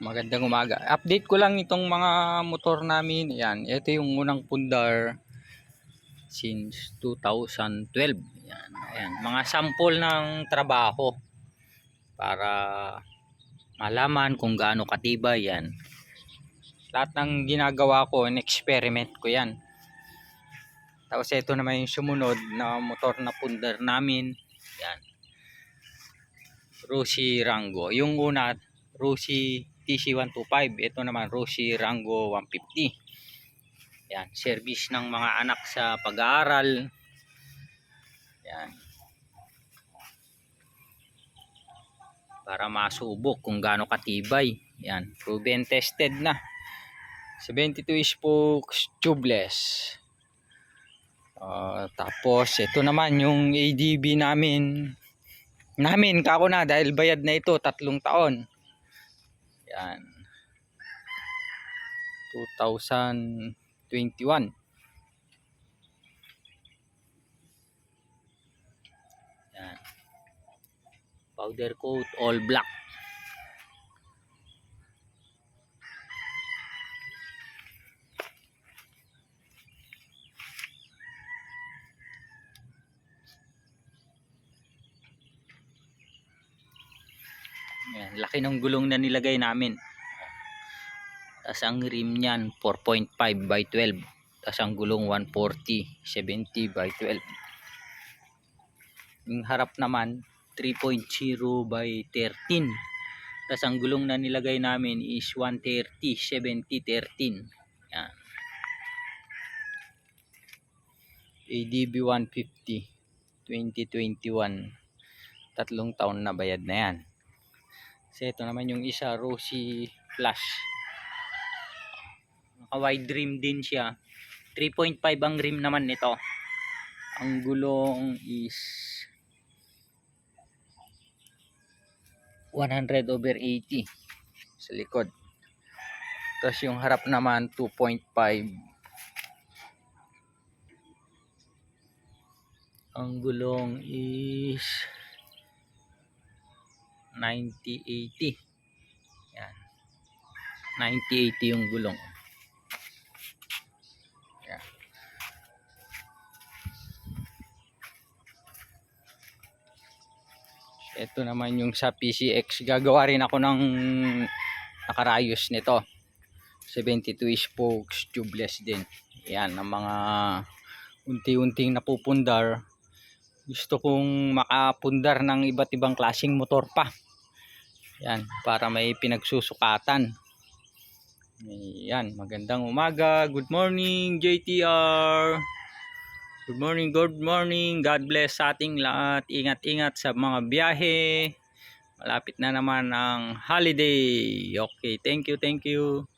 Magandang umaga. Update ko lang itong mga motor namin. Yan, ito yung unang pundar since 2012. Yan, ayan, mga sample ng trabaho para malaman kung gaano katibay yan. Lahat ng ginagawa ko, in-experiment ko yan. Tapos ito naman yung sumunod na motor na pundar namin. Yan. Rusi Rango. Yung una, Rusi TC125. Ito naman Rusi Rango 150. Yan, service ng mga anak sa pag-aaral. Yan. Para masubok kung gaano katibay. Yan, proven tested na. 72 spokes tubeless. Ah, tapos ito naman yung ADB namin namin kako na dahil bayad na ito tatlong taon. Yan. 2021. Yan. Powder coat all black. Yan, laki ng gulong na nilagay namin. Tapos ang rim niyan 4.5 by 12. Tapos ang gulong 140, 70 by 12. Yung harap naman 3.0 by 13. Tapos ang gulong na nilagay namin is 130, 70, 13. Yan. ADB 150 2021 tatlong taon na bayad na yan kasi ito naman yung isa rosy flash. Naka wide rim din siya. 3.5 ang rim naman nito. Ang gulong is 100 over 80 sa likod. Tapos yung harap naman 2.5 ang gulong is 90-80 yan. 90-80 yung gulong. Yan. Ito naman yung sa PCX gagawa rin ako ng nakarayos nito. 72 spokes tubeless din. Yan ang mga unti-unting napupundar. Gusto kong makapundar ng iba't ibang klaseng motor pa yan para may pinagsusukatan. Yan magandang umaga. Good morning JTR good morning good morning. God bless sa ating lahat. Ingat ingat sa mga biyahe. Malapit na naman ang holiday. Okay thank you thank you